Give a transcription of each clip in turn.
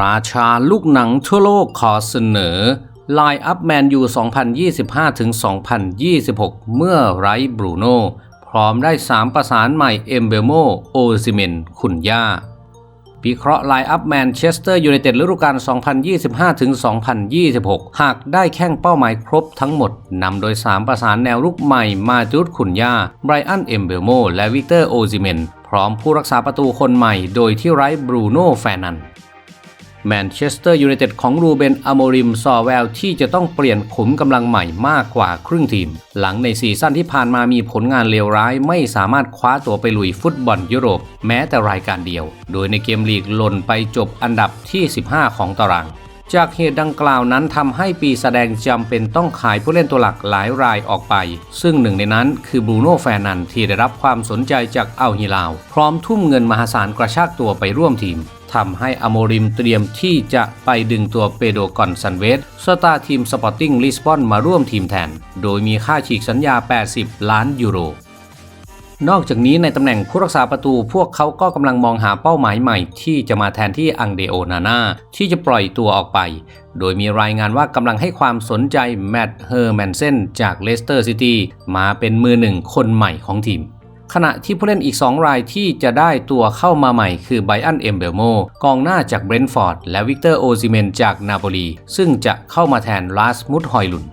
ราชาลูกหนังทั่วโลกขอเสนอไลน์อัพแมนยู 2025-2026 เมื่อไร้บรูโน่พร้อมได้ 3 ประสานใหม่เอมเบโมโอซิเมนคุณย่าวิเคราะห์ไลน์อัพแมนเชสเตอร์ยูไนเต็ดฤดูกาล 2025-2026 หากได้แข้งเป้าหมายครบทั้งหมด นำโดย 3 ประสานแนวรุกใหม่มาจูดขุนย่าไบรอันเอมเบลโมและวิกเตอร์โอซิเมนพร้อมผู้รักษาประตูคนใหม่โดยที่ไร้บรูโน่แฟรนัน แมนเชสเตอร์ยูไนเต็ดของรูเบนอโมริมซอแววที่จะต้องเปลี่ยนขุมกำลังใหม่มากกว่าครึ่งทีม หลังในซีซั่นที่ผ่านมามีผลงานเลวร้ายไม่สามารถคว้าตัวไปลุยฟุตบอลยุโรป แม้แต่รายการเดียว โดยในเกมลีกหล่นไปจบอันดับที่ 15 ของตาราง จากเหตุดังกล่าวนั้นทำให้ปีแสดงจำเป็นต้องขายผู้เล่นตัวหลักหลายรายออกไป ซึ่งหนึ่งในนั้นคือบรูโน่แฟร์นันที่ได้รับความสนใจจากอัลฮิลาว พร้อมทุ่มเงินมหาศาลกระชากตัวไปร่วมทีม ทำให้อโมริมเตรียมที่จะไปดึงตัวเปโดกอนซันเวสสตาร์ทีมสปอร์ติ้งลิสบอนมาร่วมทีมแทน โดยมีค่าฉีกสัญญา 80 ล้านยูโร นอกจากนี้ในตำแหน่งผู้รักษาประตูพวกเขาก็กำลังมองหาเป้าหมายใหม่ที่จะมาแทนที่อังเดโอนาน่าที่จะปล่อยตัวออกไป โดยมีรายงานว่ากำลังให้ความสนใจแมตต์เฮอร์แมนเซนจากเลสเตอร์ซิตี้มาเป็นมือหนึ่งคนใหม่ของทีม ขณะที่ผู้เล่นอีก 2 รายที่จะได้ตัวเข้ามาใหม่คือไบอันเอมเบลโมกองหน้าจากเบรนท์ฟอร์ดและวิกเตอร์โอซิเมนจากนาโปลีซึ่งจะเข้ามาแทนลาสมุดฮอยลุน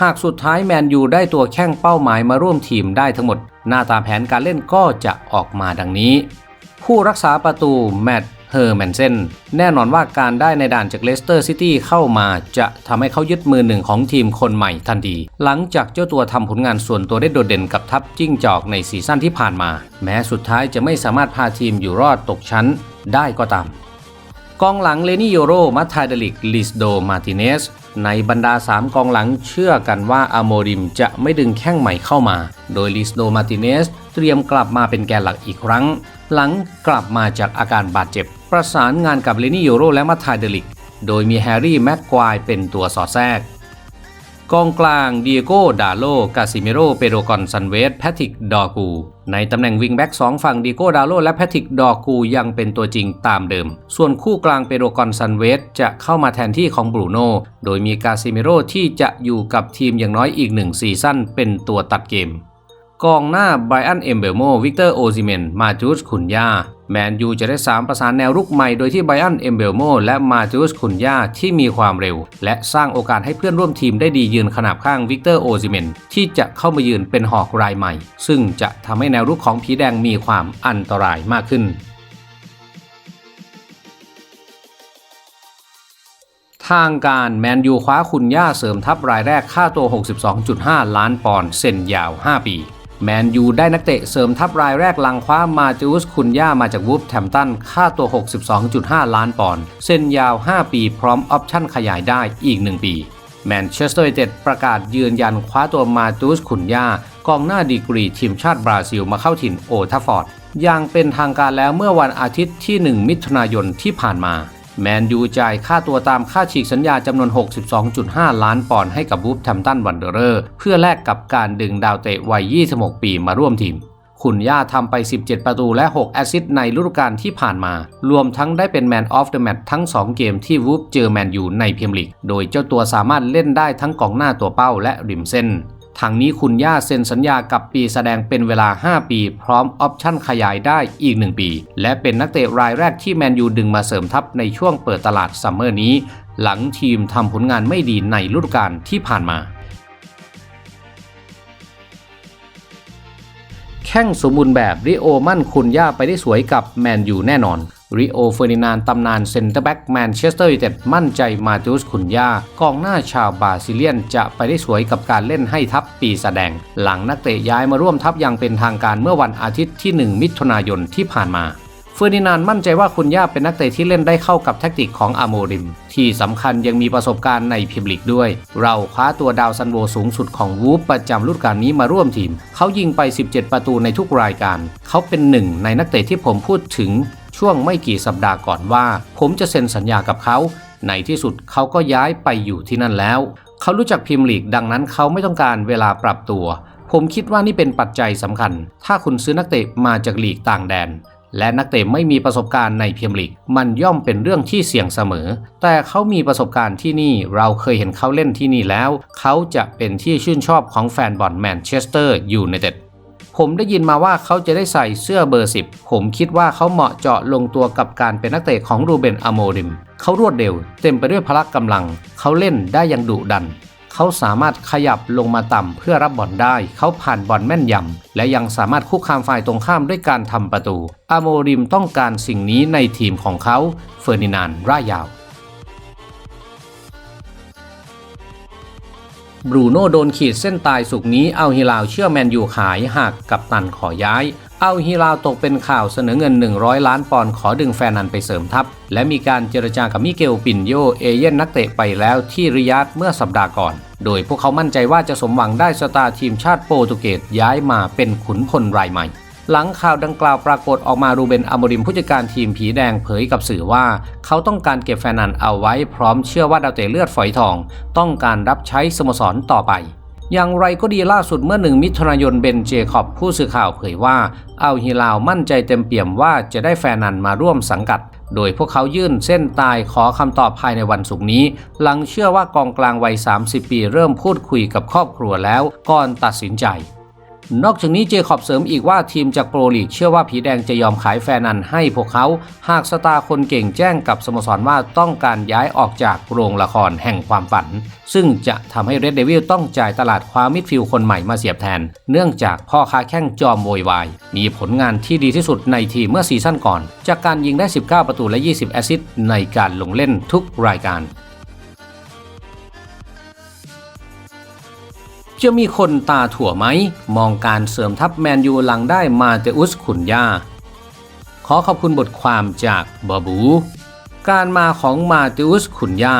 หากสุดท้ายแมนยูได้ตัวแข้งเป้าหมายมาร่วมทีมได้ทั้งหมด หน้าตาแผนการเล่นก็จะออกมาดังนี้ ผู้รักษาประตูแมตต์ เฮอร์แมนเซนแน่นอนว่าการได้ในด่านจากเลสเตอร์ซิตี้เข้ามาจะทำให้เขายึดมือหนึ่งของทีมคนใหม่ทันที หลังจากเจ้าตัวทำผลงานส่วนตัวได้โดดเด่นกับทัพจิ้งจอกในซีซั่นที่ผ่านมา แม้สุดท้ายจะไม่สามารถพาทีมอยู่รอดตกชั้นได้ก็ตามกองหลังเลนิโยโรมัตไทเดลิกลิสโดมาติเนสในบรรดา 3 กองหลังเชื่อกันว่าอาโมริมจะไม่ดึงแข้งใหม่เข้ามา โดยลิสโดมาติเนสเตรียมกลับมาเป็นแกนหลักอีกครั้ง หลังกลับมาจากอาการบาดเจ็บ ประสานงานกับเลนิโยโรและมัตไทเดลิก โดยมีแฮร์รี่แม็กควายเป็นตัวสอดแทรก กองกลางเดียโกดาโล กาซิเมโร เปโรกอนซันเวส แพทิก ดอร์กู ในตำแหน่งวิงแบ็กสองฝั่งเดียโกดาโล และแพทิก ดอร์กูยังเป็นตัวจริงตามเดิม ส่วนคู่กลางเปโรกอนซันเวสจะเข้ามาแทนที่ของบรูโน่โดยมีกาซิเมโรที่จะอยู่กับทีมอย่างน้อยอีกหนึ่งซีซั่นเป็นตัวตัดเกมกองหน้าไบรอัน เอมเบลโม วิกเตอร์ โอซิเมน มาจูสขุนยา แมนยูจะได้ 3 ประสานแนวรุกใหม่โดยที่ไบรอันเอมเบลโมและมาจูสขุนย่าที่มีความเร็ว และสร้างโอกาสให้เพื่อนร่วมทีมได้ดียืนขนาบข้างวิกเตอร์โอซิเมนที่จะเข้ามายืนเป็นหอกรายใหม่ ซึ่งจะทำให้แนวรุกของผีแดงมีความอันตรายมากขึ้นทางการแมนยูคว้าคุณย่าเสริมทัพรายแรกค่าตัว 62.5 ล้านปอนด์เซ็นยาว 5 ปี แมนยูได้นักเตะเสริมทัพรายแรกหลังคว้ามาติอุสคุณย่ามาจากวูฟแทมตัน ค่าตัว 62.5 ล้านปอนด์เซ็นยาว 5 ปีพร้อมออปชั่นขยายได้อีก 1 ปีแมนเชสเตอร์ยูไนเต็ดประกาศยืนยันคว้าตัวมาติอุสคุณย่ากองหน้าดีกรีทีมชาติบราซิลมาเข้าถิ่นโอทัฟฟอร์ดอย่างเป็นทางการแล้วเมื่อวันอาทิตย์ที่ 1 มิถุนายนที่ผ่านมา แมนยูจ่ายค่าตัวตามค่าฉีกสัญญาจำนวน 62.5 ล้านปอนด์ให้กับวูฟแทมตันวันเดอร์เรอร์เพื่อแลกกับการดึงดาวเตะวัย 26 ปีมาร่วมทีม คุณย่าทำไป 17 ประตูและ 6 แอสซิสต์ในฤดูกาลที่ผ่านมา รวมทั้งได้เป็นแมนออฟเดอะแมตช์ทั้ง 2 เกมที่วูฟเจอแมนยูในพรีเมียร์ลีก โดยเจ้าตัวสามารถเล่นได้ทั้งกองหน้าตัวเป้าและริมเส้น ทางนี้คุณย่าเซ็นสัญญากับปีแสดงเป็นเวลา 5 ปี พร้อมออปชั่นขยายได้อีก 1 ปี และเป็นนักเตะรายแรกที่แมนยูดึงมาเสริมทัพในช่วงเปิดตลาดซัมเมอร์นี้ หลังทีมทำผลงานไม่ดีในฤดูกาลที่ผ่านมาแข้งสมบูรณ์แบบริโอมั่นคุณย่าไปได้สวยกับแมนยูแน่นอน ริโอเฟอร์ดินานตำนานเซ็นเตอร์แบ็กแมนเชสเตอร์ยูไนเต็ดมั่นใจมาติอุสขุนย่ากองหน้าชาวบราซิเลียนจะไปได้สวยกับการเล่นให้ทัพปีแสดง หลังนักเตะย้ายมาร่วมทัพอย่างเป็นทางการเมื่อวันอาทิตย์ที่ 1 มิถุนายนที่ผ่านมาเฟอร์ดินานมั่นใจว่าคุณย่าเป็นนักเตะที่เล่นได้เข้ากับแทคติกของอาโมริม ที่สำคัญยังมีประสบการณ์ในพรีเมียร์ลีกด้วย เราคว้าตัวดาวซันโวสูงสุดของวูฟประจำฤดูกาลนี้มาร่วมทีม เขายิงไป 17 ประตูในทุกรายการ เขาเป็นหนึ่งในนักเตะที่ผมพูดถึง ช่วงไม่กี่สัปดาห์ก่อนว่า ผมจะเซ็นสัญญากับเขาในที่สุดเขาก็ย้ายไปอยู่ที่นั่นแล้ว เขารู้จักพรีเมียร์ลีกดังนั้นเขาไม่ต้องการเวลาปรับตัว ผมคิดว่านี่เป็นปัจจัยสำคัญ ถ้าคุณซื้อนักเตะมาจากลีกต่างแดน และนักเตะไม่มีประสบการณ์ในพรีเมียร์ลีก มันย่อมเป็นเรื่องที่เสี่ยงเสมอ แต่เขามีประสบการณ์ที่นี่เราเคยเห็นเขาเล่นที่นี่แล้ว เขาจะเป็นที่ชื่นชอบของแฟนบอลแมนเชสเตอร์ยูไนเต็ด ผมได้ยินมาว่าเขาจะได้ใส่เสื้อเบอร์ 10 ผมคิดว่าเขาเหมาะเจาะลงตัวกับการเป็นนักเตะของรูเบนอโมริม เขารวดเร็ว เต็มไปด้วยพละกำลัง เขาเล่นได้อย่างดุดัน เขาสามารถขยับลงมาต่ำเพื่อรับบอลได้ เขาผ่านบอลแม่นยำ และยังสามารถคุกคามฝ่ายตรงข้ามด้วยการทำประตู อโมริมต้องการสิ่งนี้ในทีมของเขา เฟอร์นินานร่ายาว บรูโน่โดนขีดเส้นตายสุกนี้เอาฮิลาวเชื่อแมนยูขายหากกับตันขอย้าย เอาฮิลาวตกเป็นข่าวเสนอเงิน 100 ล้านปอนด์ขอดึงแฟนนันไปเสริมทัพ และมีการเจรจากับมิเกลปินโยเอเย่นนักเตะไปแล้วที่ริยาดเมื่อสัปดาห์ก่อน โดยพวกเขามั่นใจว่าจะสมหวังได้สตาร์ทีมชาติโปรตุเกสย้ายมาเป็นขุนพลรายใหม่ หลังข่าวดังกล่าวปรากฏออกมารูเบนอมริมผู้จัดการทีมผีแดงเผยกับสื่อว่า เขาต้องการเก็บแฟนนันเอาไว้พร้อมเชื่อว่าดาวเตะเลือดฝอยทอง ต้องการรับใช้สโมสรต่อไป อย่างไรก็ดีล่าสุดเมื่อหนึ่งมิถุนายนเบนเจคอบผู้สื่อข่าวเผยว่าเอาฮิลาวมั่นใจเต็มเปี่ยมว่าจะได้แฟนนันมาร่วมสังกัด โดยพวกเขายื่นเส้นตายขอคำตอบภายในวันศุกร์นี้ หลังเชื่อว่ากองกลางวัย 30 ปีเริ่มพูดคุยกับครอบครัวแล้วก่อนตัดสินใจ นอกจากนี้เจคอบเสริมอีกว่าทีมจากโปรลีกเชื่อว่าผีแดงจะยอมขายแฟนนันให้พวกเขา หากสตาร์คนเก่งแจ้งกับสโมสรว่าต้องการย้ายออกจากโรงละครแห่งความฝัน ซึ่งจะทำให้เรดเดวิลต้องจ่ายตลาดความมิดฟิลคนใหม่มาเสียบแทน เนื่องจากพ่อค้าแข้งจอมโวยวาย มีผลงานที่ดีที่สุดในทีมเมื่อซีซั่นก่อน จากการยิงได้ 19 ประตูและ 20 แอสซิสต์ในการลงเล่นทุกรายการ จะมีคนตาถั่วไหม มองการเสริมทัพแมนยูหลังได้มาเตอุสขุนยา ขอขอบคุณบทความจากบาบู การมาของมาเตอุสขุนยา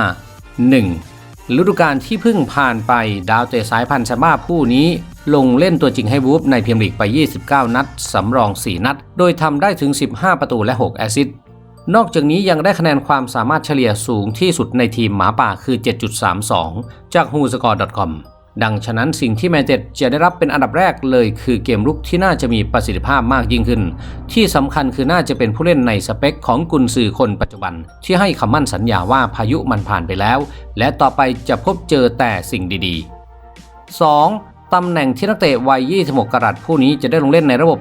1. ฤดูกาลที่เพิ่งผ่านไปดาวเตะสายพันธุ์ซาบ้าผู้นี้ ลงเล่นตัวจริงให้วูฟในเมียร์ลีกไป 29 นัด สำรอง 4 นัด โดยทำได้ถึง 15 ประตูและ 6 แอซิสต์นอกจากนี้ยังได้คะแนนความสามารถเฉลี่ยสูงที่สุดในทีมหมาป่าคือ 7.32 จาก whoscore.com ดังฉะนั้นสิ่งที่แมนเชสเตจะได้รับเป็นอันดับแรกเลย คือเกมรุกที่น่าจะมีประสิทธิภาพมากยิ่งขึ้น ที่สำคัญคือน่าจะเป็นผู้เล่นในสเปคของกุนซือคนปัจจุบัน ที่ให้คำมั่นสัญญาว่าพายุมันผ่านไปแล้ว และต่อไปจะพบเจอแต่สิ่งดีๆ 2. ตำแหน่งที่นักเตะวัย 26 กรัตผู้นี้จะได้ลงเล่นในระบบ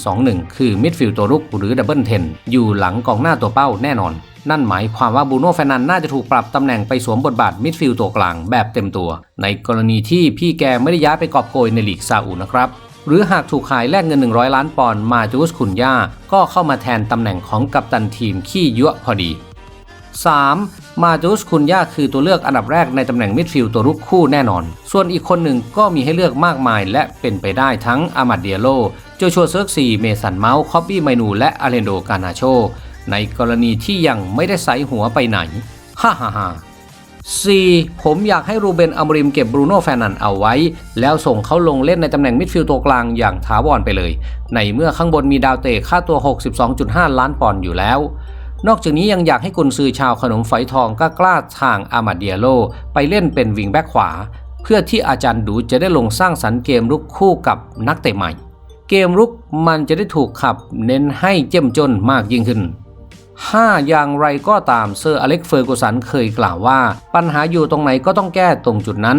3-4-2-1 คือมิดฟิลด์ตัวรุกหรือดับเบิลเทนอยู่หลังกองหน้าตัวเป้าแน่นอน นั่นหมายความว่าบูโน่แฟนันน่าจะถูกปรับตำแหน่งไปสวมบทบาทมิดฟิลด์ตัวกลางแบบเต็มตัว ในกรณีที่พี่แกไม่ได้ย้ายไปกอบโกยในลีกซาอุนะครับหรือหากถูกขายแลกเงิน 100 ล้านปอนด์มาจูสคุนยาก็เข้ามาแทนตำแหน่งของกัปตันทีมขี้ยั่วพอดี 3. มาจูสคุนยาคือตัวเลือกอันดับแรกในตำแหน่งมิดฟิลด์ตัวรุกคู่แน่นอน ส่วนอีกคนหนึ่งก็มีให้เลือกมากมายและเป็นไปได้ทั้งอามัดเดียโล โจชัวเซิร์กซี เมสันเมาส์ คอบบี้ไมนู และอาเรนโด กานาโช ในกรณีที่ยังไม่ได้ใส่หัวไปไหน ฮ่าฮ่าฮ่า 4. ผมอยากให้รูเบนอัมริมเก็บบรูโน่แฟนันเอาไว้ แล้วส่งเขาลงเล่นในตำแหน่งมิดฟิลด์ตัวกลางอย่างถาวรไปเลย ในเมื่อข้างบนมีดาวเตะค่าตัว 62.5 ล้านปอนด์อยู่แล้ว นอกจากนี้ยังอยากให้กุนซือชาวขนมฝอยทองก็กล้าทางอามาเดียโล ไปเล่นเป็นวิงแบ็กขวา เพื่อที่อาจารย์ดูจะได้ลงสร้างสรรค์เกมรุกคู่กับนักเตะใหม่ เกมรุกมันจะได้ถูกขับเน้นให้เจ้มจนมากยิ่งขึ้น 5. อย่างไรก็ตามเซอร์อเล็กเฟอร์กูสันเคยกล่าวว่า ปัญหาอยู่ตรงไหนก็ต้องแก้ตรงจุดนั้น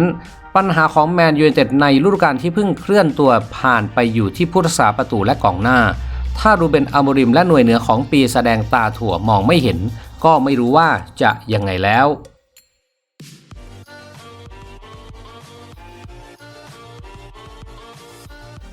ปัญหาของแมนยูไนเต็ดในฤดูกาลที่เพิ่งเคลื่อนตัวผ่านไปอยู่ที่ผู้รักษาประตูและกองหน้า ถ้ารูเบนอัมริมและหน่วยเหนือของปีแสดงตาถั่วมองไม่เห็น ก็ไม่รู้ว่าจะยังไงแล้ว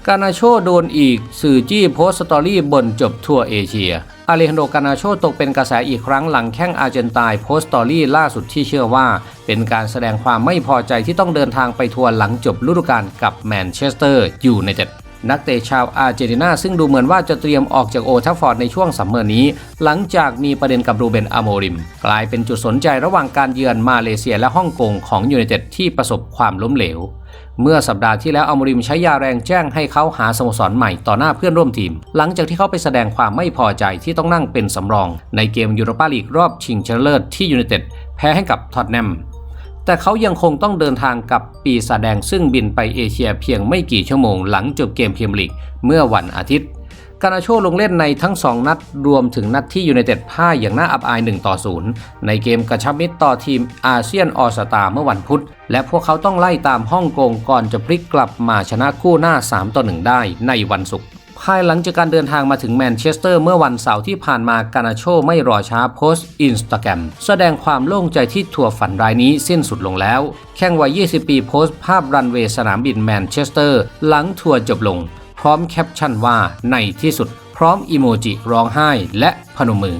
กานาโชโดนอีกสื่อจี้โพสต์สตอรี่บนจบทั่วเอเชีย อาเลฮันโดกานาโชตกเป็นกระแสอีกครั้งหลังแข้งอาร์เจนตายโพสต์สตอรี่ล่าสุดที่เชื่อว่า เป็นการแสดงความไม่พอใจที่ต้องเดินทางไปทัวร์หลังจบฤดูกาลกับแมนเชสเตอร์ยูไนเต็ดนักเตะชาวอาร์เจนตินาซึ่งดูเหมือนว่าจะเตรียมออกจากโอทัฟฟอร์ดในช่วงซัมเมอร์นี้ หลังจากมีประเด็นกับรูเบนอโมริม กลายเป็นจุดสนใจระหว่างการเยือนมาเลเซียและฮ่องกงของยูไนเต็ดที่ประสบความล้มเหลว เมื่อสัปดาห์ที่แล้วอัมริมใช้ยาแรงแจ้งให้เขาหาสโมสรใหม่ต่อหน้าเพื่อนร่วมทีม หลังจากที่เขาไปแสดงความไม่พอใจที่ต้องนั่งเป็นสำรอง ในเกมยูโรปาลีกรอบชิงชนะเลิศที่ยูไนเต็ดแพ้ให้กับท็อตแนมแต่เขายังคงต้องเดินทางกับปีศาจแดงซึ่งบินไปเอเชียเพียงไม่กี่ชั่วโมงหลังจบเกมเพียร์ลีกเมื่อวันอาทิตย์ กานาโชลงเล่นในทั้ง 2 นัดรวมถึงนัดที่ยูไนเต็ดพ่ายอย่างน่าอับอาย1ต่อ0ในเกมกระชับมิตรต่อทีมอาเซียนออสตาเมื่อวันพุธ และพวกเขาต้องไล่ตามฮ่องกงก่อนจะพลิกกลับมาชนะคู่หน้า3ต่อ1ได้ในวันศุกร์ภายหลังจากการเดินทางมาถึงแมนเชสเตอร์เมื่อวันเสาร์ที่ผ่านมากานาโชไม่รอช้าโพสต์อินสตาแกรมแสดงความโล่งใจที่ทัวร์ฝันรายนี้สิ้นสุดลงแล้ว แข่งวัย 20 ปีโพสต์ภาพรันเวย์สนามบินแมนเชสเตอร์ หลังทัวร์จบลง พร้อมแคปชั่นว่าในที่สุด พร้อมอีโมจิร้องไห้และพนมมือ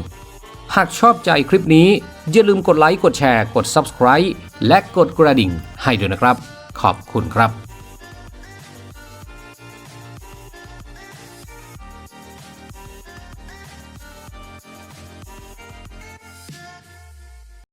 หากชอบใจคลิปนี้ อย่าลืมกดไลค์กดแชร์ กด Subscribe และกดกระดิ่งให้ด้วยนะครับ ขอบคุณครับ